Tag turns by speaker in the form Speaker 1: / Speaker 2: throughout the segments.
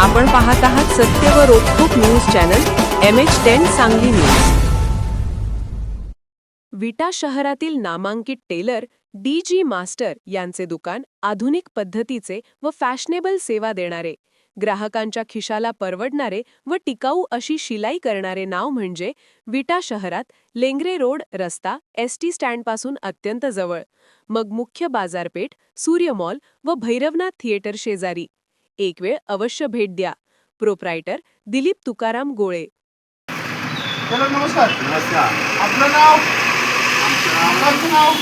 Speaker 1: आपण पाहत आहात सत्य व रोखोक news channel M H ten Sangli news. Vita शहरातील नामांकित टेलर डी जी मास्टर यांचे दुकान आधुनिक पद्धतीचे व फॅशनेबल सेवा देणारे. ग्राहकांच्या खिशाला परवडणारे व टिकाऊ अशी शिलाई करणारे नाव म्हणजे विटा शहरात लेंगरे रोड रस्ता एस टी स्टँडपासून अत्यंत जवळ. मग मुख्य बाजारपेठ सूर्य मॉल व भैरवनाथ थिएटर शेजारी. एक वेळ अवश्य भेट द्या. प्रोप्रायटर दिलीप तुकाराम गोळे.
Speaker 2: हॅलो नमस्कार.
Speaker 3: नमस्कार.
Speaker 2: आपलं नाव?
Speaker 3: आमचं नाव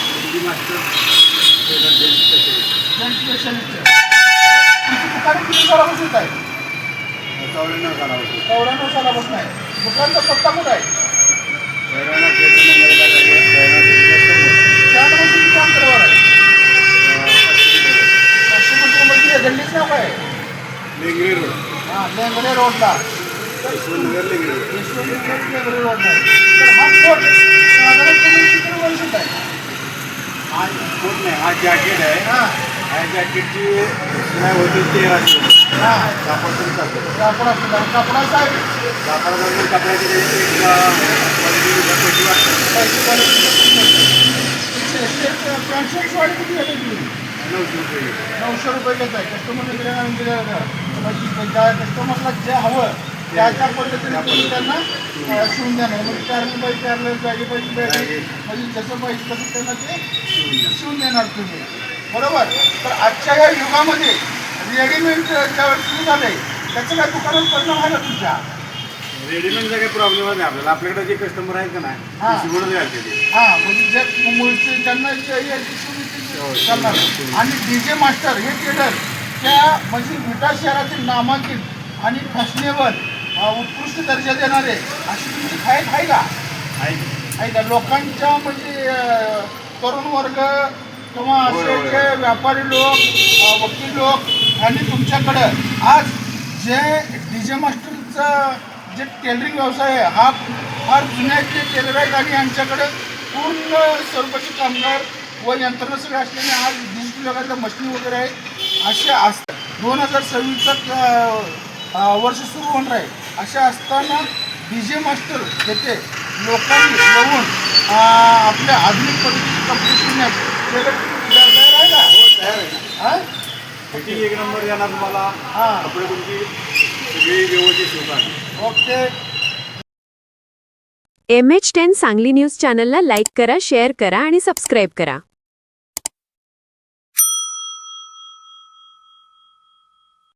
Speaker 3: चौऱ्याण्णव
Speaker 2: सालापासून. आहे दुकानचा पत्ता कुठं आहे
Speaker 3: भैरवनाथ थिएटर मुंबईला जागे भैरवनाथ थिएटर समोर
Speaker 2: त्यापासून किती अंतरावर आहे
Speaker 3: अं, पश्चिमी टेलर.
Speaker 2: पाचशे मीटरमध्ये हे गल्लीचं नाव काय आहे
Speaker 3: लेंगरी रोड
Speaker 2: हां लेंगडे रोडला
Speaker 3: यशवंतनगर लेंगरी रोड
Speaker 2: यशवंत लेंगडे रोडला तर हा कोट साधारणपणे किती वर्षात आहे
Speaker 3: हा कोट नाही हा जॅकेट आहे
Speaker 2: हां
Speaker 3: जॅकेटची शिलाई होती तेराशे
Speaker 2: हां
Speaker 3: कापड पण चालतो
Speaker 2: कापड असतो कपडाचा आहे
Speaker 3: कापडानंतर कपड्याची त्याची एक क्वालिटी पैसे वाटतात
Speaker 2: पैसे क्वालिटी पॅन्ट शर्ट वाली किती आहे तुझी
Speaker 3: नऊशे रुपये
Speaker 2: नऊशे रुपये घेत आहे. कस्टमरने दिल्या दिल्या म्हणजे ज्या कस्टमरला जे हवं त्या त्या पद्धतीने तुम्ही त्यांना शिवून देणार. म्हणजे कॅरल पाहिजे कॅरल बॅगी पाहिजे बॅगी म्हणजे जसं पाहिजे तसं त्यांना ते शिवून देणार. तुम्ही. बरोबर? तर आजच्या या युगामध्ये रेडीमेड ज्यावेळेस सुरू झाले. त्याचं काय दुकानात परिणाम आहे ना तुमच्या?
Speaker 3: रेडीमेडचा काही प्रॉब्लेम नाही आपल्याला. आपल्याकडे जे कस्टमर आहेत का नाही
Speaker 2: हा.
Speaker 3: ते शिवूनच घालते ते
Speaker 2: हां म्हणजे जे मुळचे जे- जे शिवून
Speaker 3: हो,
Speaker 2: ते करणार. आणि डी जे मास्टर हे टेलर त्या म्हणजे विटा शहरातील नामांकित आणि फॅशनेबल उत्कृष्ट दर्जा देणारे अशी तुमची खायक आहे का?
Speaker 3: आहे
Speaker 2: आहे का? लोकांच्या म्हणजे अं, तरुण वर्ग किंवा
Speaker 3: होय,
Speaker 2: असे
Speaker 3: होय,
Speaker 2: जे
Speaker 3: होय.
Speaker 2: व्यापारी लोक अं, वकील लोक यांनी तुमच्याकडं आज जे डी जे मास्टरचं जे टेलरिंग व्यवसाय आहे हा फार जुन्याचे टेलर आहेत आणि यांच्याकडे पूर्ण स्वरूपाचे कामगार व यंत्रणा सगळे असलेले आज डिजिटल जगातल्या मशिनी वगैरे आहेत असे असतात दोन हजार सव्वीसचं वर्ष सुरू होणार आहे. असे असताना डी जे मास्टर येथे लोकांनी अं, आपल्या आधुनिक पद्धतीचे तयार आहे.
Speaker 3: हो?
Speaker 2: हा?
Speaker 3: एक नंबर देणार तुम्हाला?
Speaker 2: हा.
Speaker 3: कपडे तुमची सगळी व्यवस्थित
Speaker 2: okay
Speaker 1: M H ten Sangli news चॅनलला लाईक करा शेअर करा आणि सबस्क्राईब करा.